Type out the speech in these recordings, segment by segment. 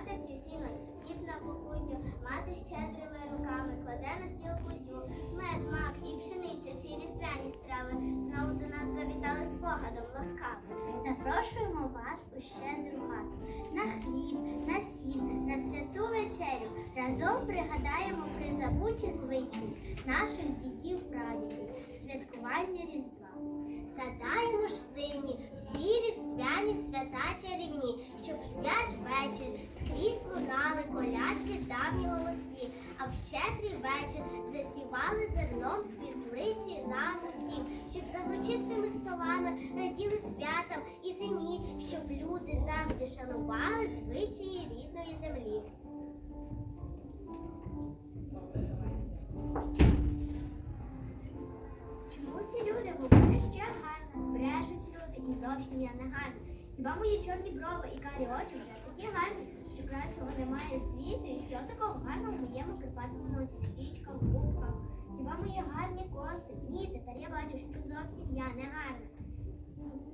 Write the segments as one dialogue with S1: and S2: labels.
S1: скатертю сіно і стіп на покуттю, мати щедрими руками кладе на стіл кутю. Мед, мак і пшениця, ці різдвяні страви знову до нас завітали спогадом ласкавим. Запрошуємо вас у щедру хату на хліб, на сіль, на святу вечерю. Разом пригадаємо призабуті звичаї наших дідів прадідів, святкування Різдва. Задаємо штині всі різдвяні свята чарівні, щоб свят вечір скрізь лунали колядки давні голосні, а в щедрий вечір засівали зерном світлиці нам усім, щоб за врочистими столами раділи святам і зимі, щоб люди завжди шанували звичаї рідної землі. Чому всі люди говорять, що я гарна? Брешуть люди і зовсім я не гарна. Хіба мої чорні брови і карі очі вже такі гарні, що кращого немає в світі, і що такого гарного в моєму крипатому носі, стрічка в губках. Хіба мої гарні коси? Ні, тепер я бачу, що зовсім я не гарна.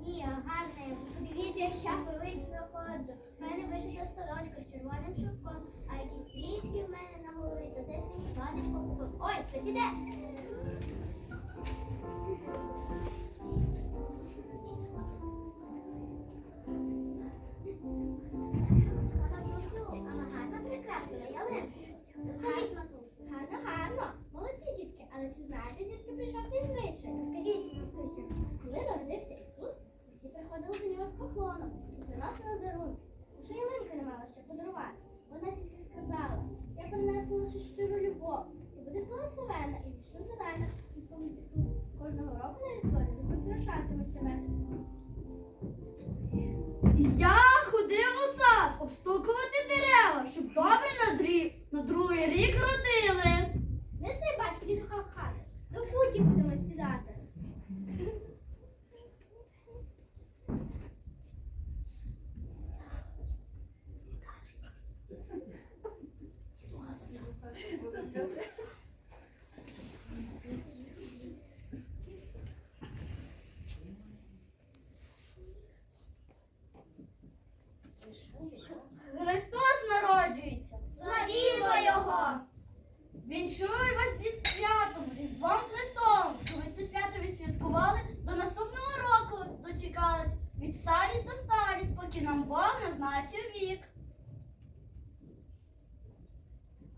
S1: Ні, гарна. Подивіться, як я велично ходжу. У мене вишита сорочка з червоним шовком, а які стрічки в мене на голові, то це все мій батечко купив. Ой, хтось іде!
S2: Усі приходили до нього з поклоном і приносили дарунки. Лише ялинка не мала що подарувати. Вона тільки сказала, я принесла лише щиру любов. Ти будеш благословена і вічно зелена, відповів Ісус. Кожного року на різдво люди прикрашатимуть тебе.
S3: Я ходив у сад обстукувати дерева, щоб добре на, дрі... на другий рік родили.
S2: Неси, батько, дідуха в хату. До путі будемо сідати.
S3: Христос народжується.
S1: Його!
S3: Віншую вас зі святом, Різдвом Христовим, що ви це свято відсвяткували, до наступного року дочекались. Від старість до старість, поки нам Бог назначив вік.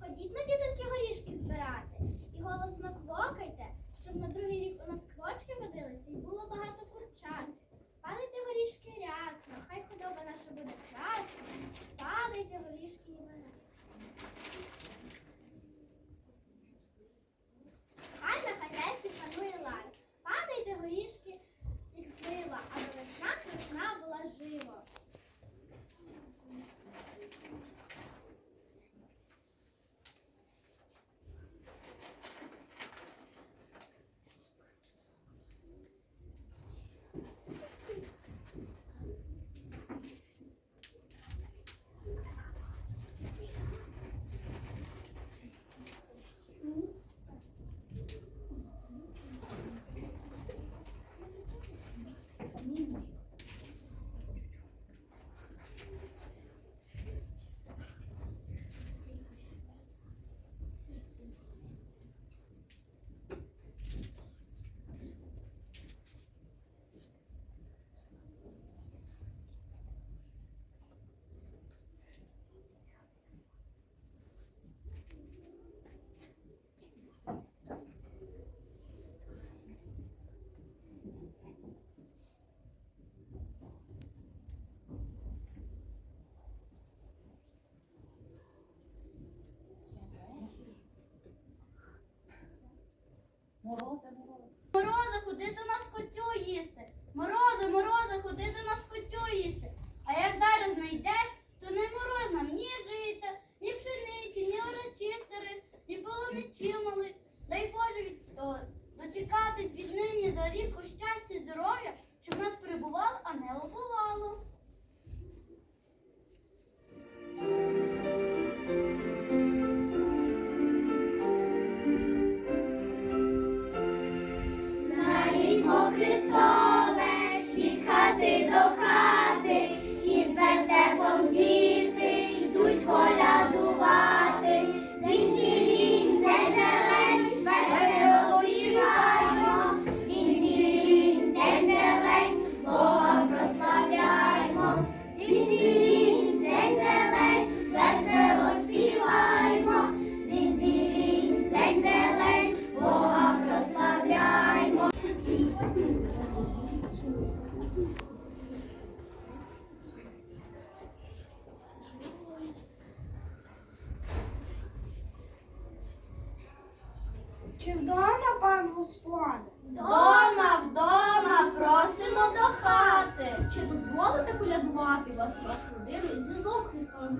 S2: Ходіть на дітоньки горішки збирати і голосно квокайте, щоб на другий рік у нас квочки водилися і було багато курчат. Падайте горішки рясно, хай худоба наша буде красна. Падайте горішки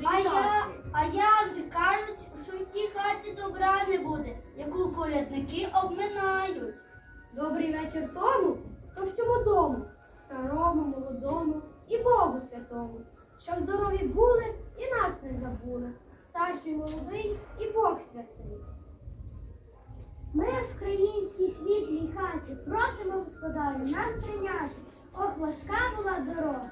S2: А, я, а як же кажуть, що в цій хаті добра не буде, яку
S3: колядники обминають.
S4: Добрий вечір тому, хто в цьому дому, старому, молодому і Богу святому, щоб здорові були і нас не забули. Старший молодий і Бог святий.
S5: Ми в країнській світлій хаті просимо господарю нас прийняти. Ох, важка була дорога.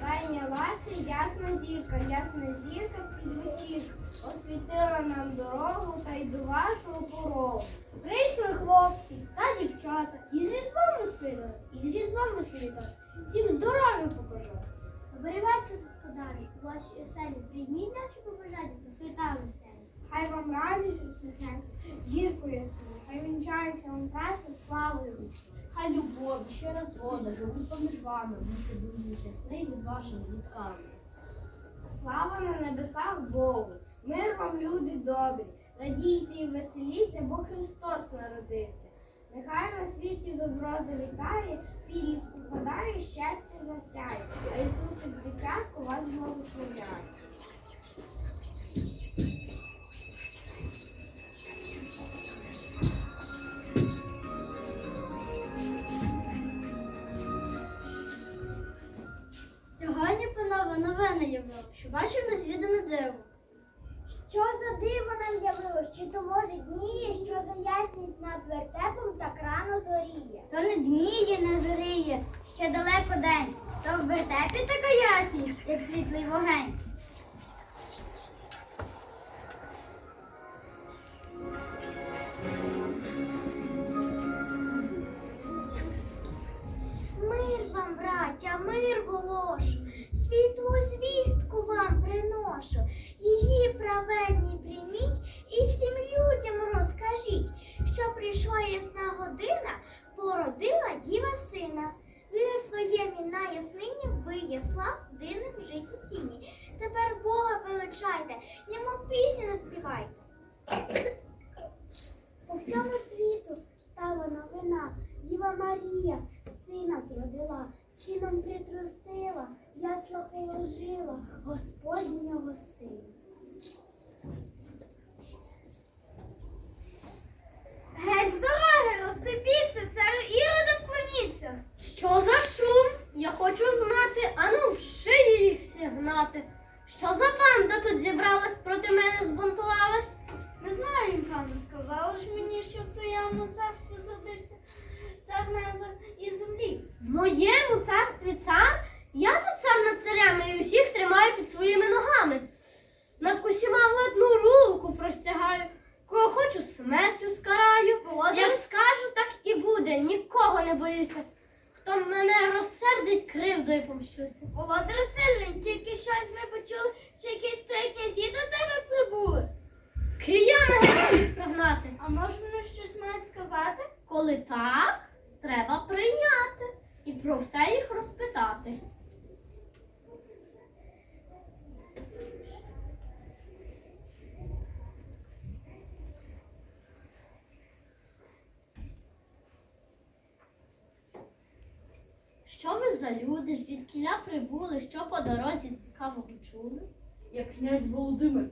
S4: Зайнялася ясна зірка, ясна зірка з-під вечірка, освітила нам дорогу та й до вашого порогу. Прийшли хлопці та дівчата, і з різдвом розпитали, і з різдвом розпитали. Всім здоров'я побажали.
S5: Добрий вечір, господарю. У вашій оселі прийміть наші побажання та свята.
S4: Хай вам радість усміхнеться, зірку ясною, хай вінчається вам праця славою. Хай любов, і ще раз згода, живуть поміж вами, будьте дуже щасливі з вашими дітками. Слава на небесах Богу, мир вам, люди добрі, радійте і веселіться, бо Христос народився. Нехай на світі добро завітає, пілі спопадає, щастя засяє, а Ісусик дитятко вас благословляє.
S5: Може дніє, що за ясність над вертепом так рано зоріє?
S1: То не дніє, не зоріє, ще далеко день. То в вертепі така ясність, як світлий вогень.
S5: Мир вам, браття, мир голошу, світлу звістку вам приношу. Її праведні прийміть і всім людям розкажіть, що прийшла ясна година, породила діва сина. Вифлеємі на яснині виясла дини в житті сіні. Тепер Бога величайте, йому пісню наспівайте. По всьому світу стала новина. Діва Марія сина зродила, сином притрусила, ясла положила, Господнього сина.
S3: Геть з дороги, розступіться, царю Ірода вклоніться. Що за шум? Я хочу знати, ану в шиї їх всі гнати. Що за банда тут зібралась проти мене збунтувалась? Не знаю, пане, сказала ж мені, що в твоєму царстві садишся цар неба і землі. В моєму царстві цар? Я тут цар над царями і усіх тримаю під своїми ногами. Над усіма владну руку простягаю. Кого хочу смертю скараю. Як скажу, так і буде. Нікого не боюся. Хто мене розсердить, кривдою помщуся. Володар сильний, тільки щось ми почули, що якісь три князі до тебе прибули. Кияни хочуть прогнати. А може вони щось мають сказати? Коли так, треба прийняти і про все їх розпитати. Що ви за люди, звідкіля прибули, що по дорозі цікавого чули?
S6: Я князь Володимир.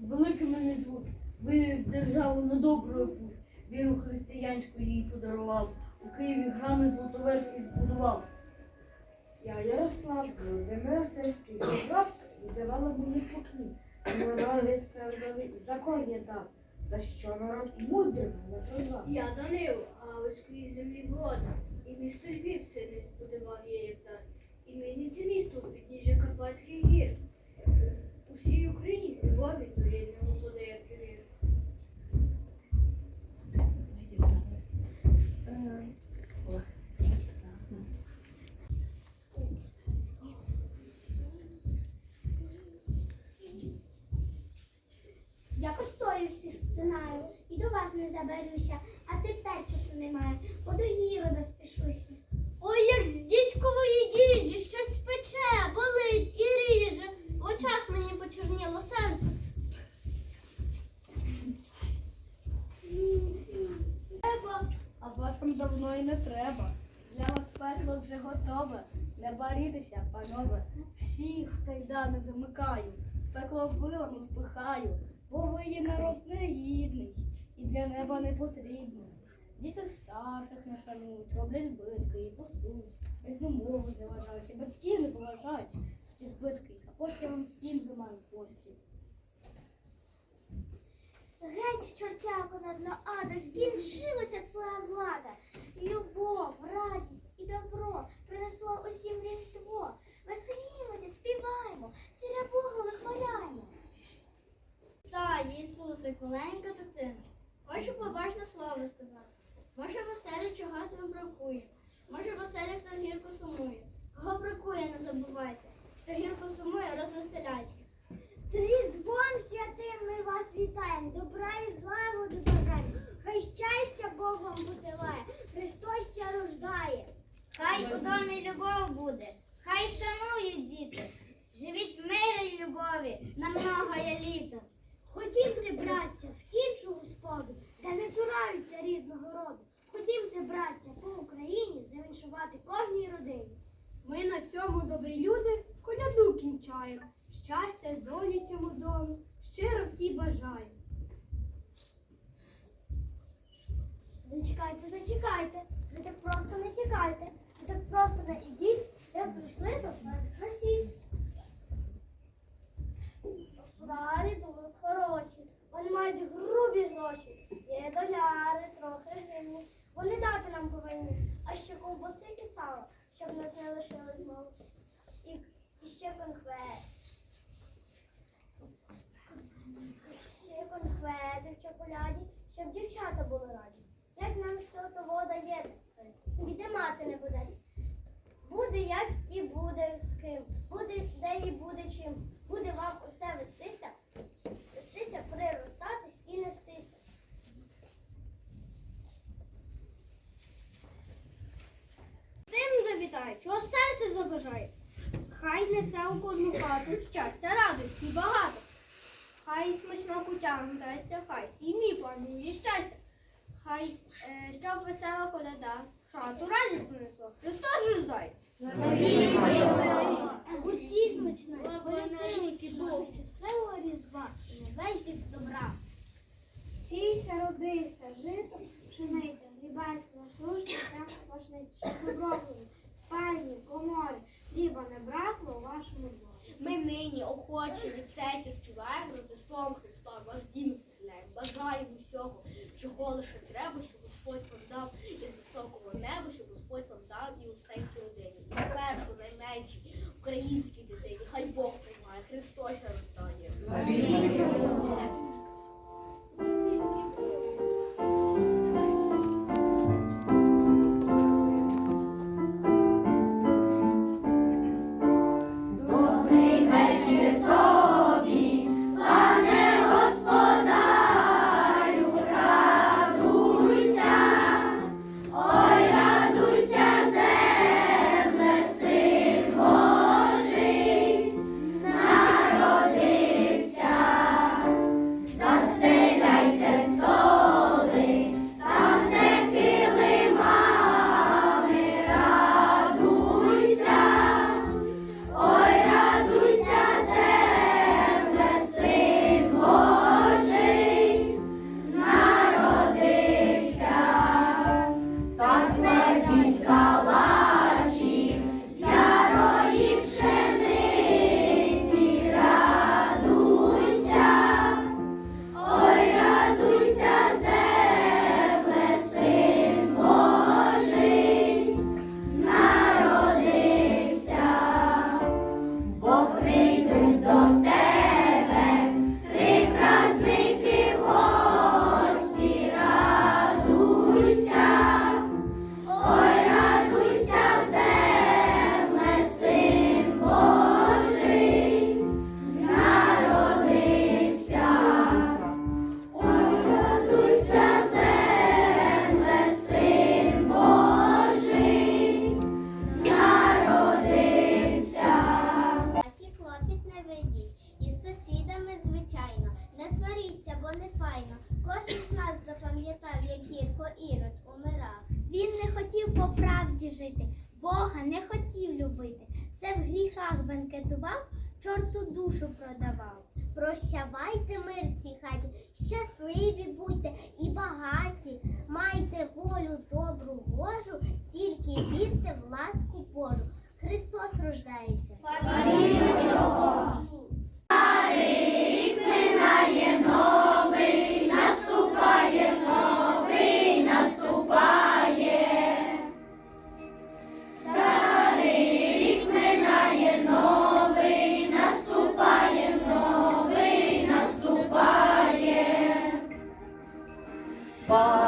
S6: Великим мене звуть. Вивів державу на добру путь. Віру християнську їй подарував. У Києві храми золотоверхі збудував. Я Ярослав, Володимира сестрі, бабка віддавала мені поклін. Мороги справдовий закон я дав, за що народ мудрим не призвав.
S4: Я Данило, Галицької землі вода, і місто Львів сильно сподивав я як дар. І нині це місто у підніжжя Карпатських гір. У всій Україні Львові, до рідного подає привіт.
S5: Я постою всіх знаю, і до вас не заберюся, а тепер часу немає, бо до Ірода спішуся.
S3: Ой, як з дідькової діжі щось пече, болить і ріже. В очах мені почорніло серце.
S6: А вас там давно і не треба. Для вас пекло вже готове. Не борітеся, панове. Всіх кайдани замикаю. Пекло вилами впихаю, бо ви є народ негідний.
S4: і для неба не потрібні. Діти старших не шанують, роблять збитки і пустують, рідну мову зневажають, і батьків не поважають ті збитки, а потім всім займають гості.
S5: Геть, чортяко на дно ада, скінчилася твоя влада. Любов, радість і добро принесло усім різдво. Веселімося, співаємо, царя Бога вихваляємо.
S1: Та, Ісусе, коленька дитина. Хочу побачне слово сказати. Може, веселі чогось вам бракує. Може, веселі хто гірко сумує. Кого бракує, не забувайте. Хто гірко сумує, розвеселяйте.
S5: Різдвом святим ми вас вітаємо, добра і злагоди бажаємо. Хай щастя Бог вам посилає, Христос ся рождає. Хай у домі любов буде, хай шанують діти. Живіть в мирі й любові на многоє літо. Ходімте, браття, в іншу господу, де не цураються рідного роду. Ходімте, браття, по Україні завіншувати кожній родині.
S4: Ми на цьому добрі люди коляду кінчаємо. Щастя, долі цьому дому, щиро всі бажаємо.
S5: Зачекайте, зачекайте. Ви так просто не тікайте. Ви так просто не ідіть, як прийшли до своїх хресів. Господарі тут хороші. Вони мають грубі гроші. Є доляри, трохи гривні. Вони дати нам повинні. А ще ковбаси і сало, щоб нас не лишили знову. І, і ще конквет. Ще конквети в чоколяді, щоб дівчата були раді. Що то вода є, ніде мати не буде. Буде як і буде з ким, буде де і буде чим. Буде вам усе вестися, вестися, приростатись і нестися.
S1: Тим завітає, чого серце забажає. Хай несе у кожну хату щастя, радості багато. Хай смачно путям дасться, хай сім'ї планує щастя. Хай е, щоб весела коляда хату радість принесла. Христос рождає.
S5: Будьте смачної, полетинки Бог, щасливого різдва і небесних добра.
S4: Сійся, родися, жито, пшениця, грібець, насушна, темна пашниця, щоб добро стайні, коморі, хліба не бракло у вашому дворі.
S1: Ми нині охоче від серця співаємо Рождеством Христа, ваш дім веселяємо. Бажаємо всього, чого лише треба, щоб Господь вам дав із високого неба, щоб Господь вам дав і усенькій родині. І першу найменшій українській дитині. Хай Бог приймає, Христос рождає. Bye.